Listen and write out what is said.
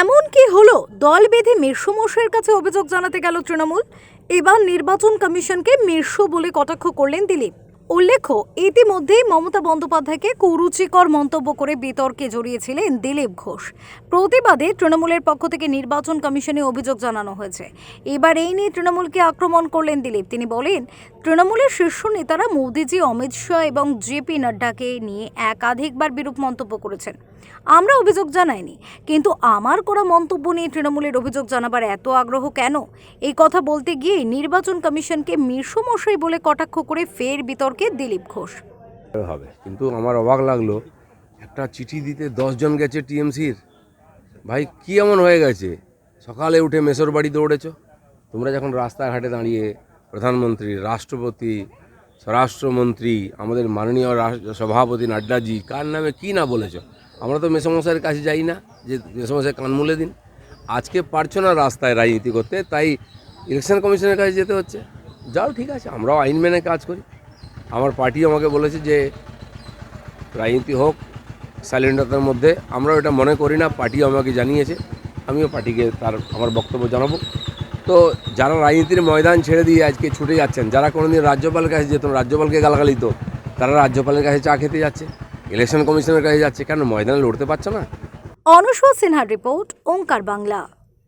এমন কি হলো, দল বেঁধে মির্সমশাইয়ের কাছে অভিযোগ জানাতে গেল তৃণমূল। এবার নির্বাচন কমিশনকে মির্ষ বলে কটাক্ষ করলেন দিলীপ। উল্লেখ্য, ইতিমধ্যেই মমতা বন্দ্যোপাধ্যায়কে কুরুচিকর মন্তব্য করে বিতর্কে জড়িয়েছিলেন দিলীপ ঘোষ। প্রতিবাদে তৃণমূলের পক্ষ থেকে নির্বাচন কমিশনে অভিযোগ জানানো হয়েছে। এবার এই নিয়ে তৃণমূলকে আক্রমণ করলেন দিলীপ। তিনি বলেন, তৃণমূলের শীর্ষ নেতারা মোদিজি, অমিত শাহ এবং জেপি নাড্ডাকে নিয়ে একাধিকবার বিরূপ মন্তব্য করেছেন। আমরা অভিযোগ জানাইনি, কিন্তু আমার করা মন্তব্য নিয়ে তৃণমূলের অভিযোগ জানাবার এত আগ্রহ কেন? এই কথা বলতে গিয়ে নির্বাচন কমিশনকে মশাই বলে কটাক্ষ করে ফের বিতর্কে দিলীপ ঘোষ। হবে। কিন্তু আমার অবাক লাগল, একটা চিঠি দিতে জন গেছে টিএমসির। ভাই, কি এমন হয়ে গেছে? সকালে উঠে মেসর বাড়ি দৌড়েছ? তোমরা যখন রাস্তাঘাটে দাঁড়িয়ে প্রধানমন্ত্রী, রাষ্ট্রপতি, স্বরাষ্ট্রমন্ত্রী, আমাদের মাননীয় সভাপতি নাড্ডাজি, কার নামে কি না বলেছ? আমরা তো মেসমশাইয়ের কাছে যাই না, যে মেসমশাই কান মুলে দিন। আজকে পারছ না রাস্তায় রাজনীতি করতে, তাই ইলেকশন কমিশনের কাছে যেতে হচ্ছে। যাও, ঠিক আছে, আমরাও আইন মেনে কাজ করি। আমার পার্টি আমাকে বলেছে যে রাজনীতি হোক সাইলেন্টতার মধ্যে। আমরাও এটা মনে করি না, পার্টি আমাকে জানিয়েছে। আমিও পার্টিকে তার, আমার বক্তব্য জানাব। তো যারা রাজনীতির ময়দান ছেড়ে দিয়ে আজকে ছুটে যাচ্ছেন, যারা কোনোদিন রাজ্যপালের কাছে যেত রাজ্যপালকে গালাগালি তো, তারা রাজ্যপালের কাছে চা খেতে যাচ্ছে ইলেকশন কমিশনের কাছে যাচ্ছে। কেন ময়দানে লড়তে পারছে না? অনুষ্কা সিনহার রিপোর্ট, ওঙ্কার বাংলা।